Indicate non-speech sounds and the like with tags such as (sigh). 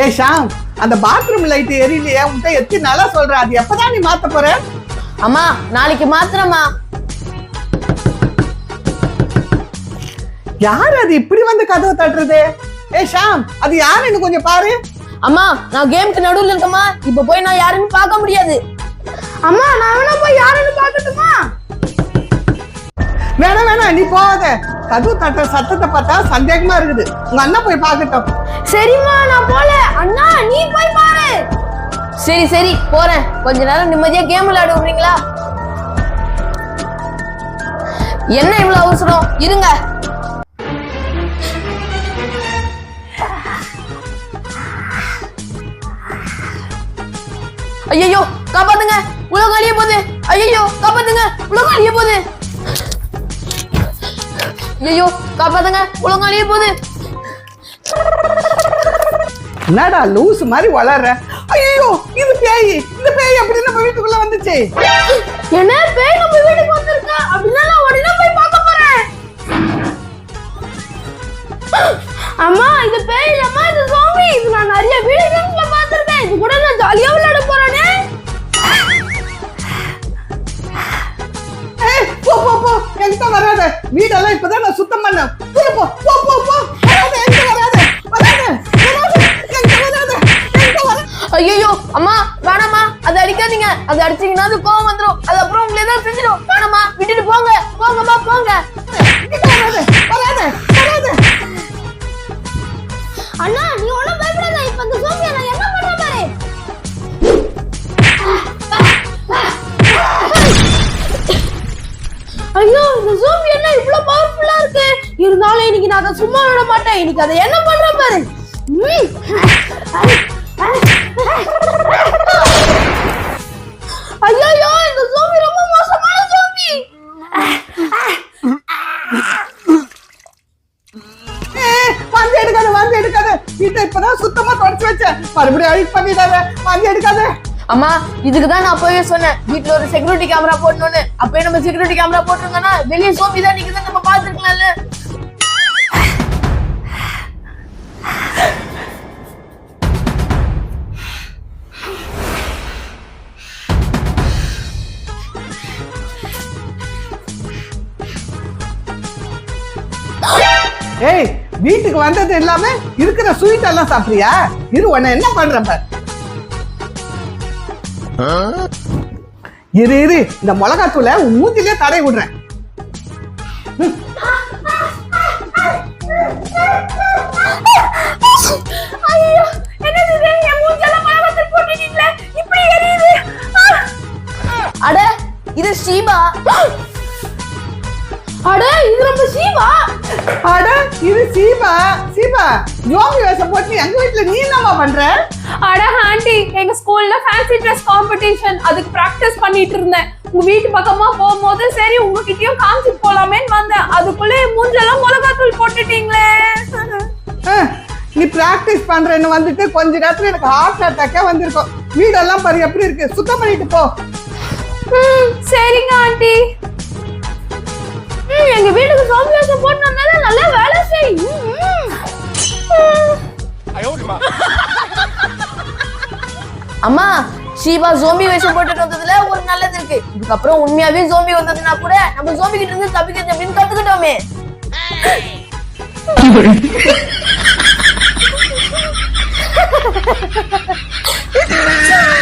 ஏ ஷாம் அந்த bathroom light எரியலையே உன்கிட்ட எத்தி நல்லா சொல்ற அது எப்பதான் நீ மாத்த போற? அம்மா நாளைக்கு மாத்திரமா யார் அது? இப்படி வந்து கதவை தட்டுறது? ஏ ஷாம் அது யாருன்னு கொஞ்சம் பாரு. அம்மா நான் கேமுக்கு நடுவுல இருக்கேம்மா. இப்ப போய் நான் யாருன்னு பார்க்க முடியாது. அம்மா நான் வேணா போய் யாருன்னு பார்க்கட்டுமா? வேணாம் வேணாம் நீ போகாத. கதவு தட்டுற சத்தத்தை பார்த்தா சந்தேகமா இருக்குது. உங்க அண்ணன் போய் பார்க்கட்டும். சரிம்மா நான் போல. அண்ணா நீ போய் பாரு. சரி சரி போறேன். கொஞ்ச நேரம் நிம்மதியா கேம் விளையாட விடுறீங்களா என்ன இவ்வளவு அவசரம்? இருங்க. ஐயோ காப்பாத்துங்க. உலகம் அழிய போகுது. ஐயோ காப்பாத்துங்க. உலகம் அழிய போகுது. ஐயோ காப்பாத்துங்க. உலகம் அழிய போகுது. என்னடா லூஸ் மாதிரி வளர்ற? ஐயோ இது பேய். இந்த பேய் எப்படி நம்ம வீட்டுக்குள்ள வந்துச்சு? என்ன பேய் நம்ம வீட்டுக்கு வந்திருக்கா? அப்படின்னா நான் உடனே போய் பார்க்க போறேன். அம்மா இது பேய் இல்லம்மா இது சாமி இது நான் நிறைய வீடியோஸ்ல பார்த்திருக்கேன். இது கூட நான் ஜாலியா விளையாட போறேனே. ஏய், போ போ போ. என்கிட்ட வராத. வீடெல்லாம் இப்பதான் நான் சுத்தம் பண்ணேன். போ போ போ போ. ஐயோ அம்மா வேணாம்மா அது அடிக்காதீங்க. அது அடிச்சீங்கன்னா அது கோவம் வந்துடும் அது அப்புறம் உங்களை ஏதாவது செஞ்சிடும். வேணாமா விட்டுட்டு போங்க. போங்கம்மா போங்க. அண்ணா நீ ஒண்ணும் பயப்படாத. இப்ப இந்த சாமியை நான் என்ன பண்ற பாரு? ஐயோ இந்த ஜூம் என்ன இவ்வளவு பவர்ஃபுல்லா இருக்கு? இருந்தாலும் இன்னைக்கு நான் அதை சும்மா விட மாட்டேன். இன்னைக்கு அதை என்ன பண்றேன் பாரு? வீட்டை இப்பதான் சுத்தமா தொடச்சு வச்சேன். மறுபடியும் அழுக்கு பண்ணிடாத. வாந்தி எடுக்காத. அம்மா இதுக்கு தான் நான் அப்பவே சொன்னேன். வீட்ல ஒரு செக்யூரிட்டி கேமரா போடணும்னு. அப்பவே நம்ம செக்யூரிட்டி கேமரா போட்டிருந்தோம்னா வெளியே சோம்பி தான் நிக்குதுன்னு நம்ம பாத்துருக்கலாம்ல ஏய் வீட்டுக்கு வந்தது இல்லாம இருக்கிற ஸ்வீட் எல்லாம் சாப்பிடுறியா? இரு உன்ன என்ன பண்ற பார். இரு இரு இந்த மிளகாத்தூளை உன் மூஞ்சிலே தடை விடுறேன். அட இது ஷீபா அட இது நம்ம சீவா அட இது சீபா சீபா யோகி வேஷம் போட்டு எங்க வீட்டுல நீ என்னம்மா பண்ற? அட ஆண்டி எங்க ஸ்கூல்ல ஃபேன்சி ட்ரெஸ் காம்படிஷன் அதுக்கு பிராக்டிஸ் பண்ணிட்டு இருந்தேன். உங்க வீட்டு பக்கமா போகும்போது சரி உங்ககிட்டயும் காமிச்சிட்டு போலாமேன்னு வந்தேன். அதுக்குள்ள மூஞ்செல்லாம் மிளகாத்தூள் போட்டுட்டீங்களே. நீ பிராக்டிஸ் பண்றேன்னு வந்துட்டு கொஞ்ச நேரத்துல எனக்கு ஹார்ட் அட்டாக்கே வந்திருக்கும். வீடெல்லாம் பாரு எப்படி இருக்கு? சுத்தம் பண்ணிட்டு போ. ம், சரிங்க ஆண்டி. எங்க வீட்டுக்கு சோம்பியாசம் போட்டு வந்தால நல்லா வேலை செய். அம்மா ஷீபா ஜோம்பி வேஷம் போட்டுட்டு வந்ததுல ஒரு நல்லது இருக்கு. இதுக்கப்புறம் உண்மையாவே ஜோம்பி வந்ததுன்னா கூட நம்ம ஜோம்பி கிட்ட இருந்து தப்பிக்கிறது அப்படின்னு கத்துக்கிட்டோமே. ஆ (laughs) (laughs)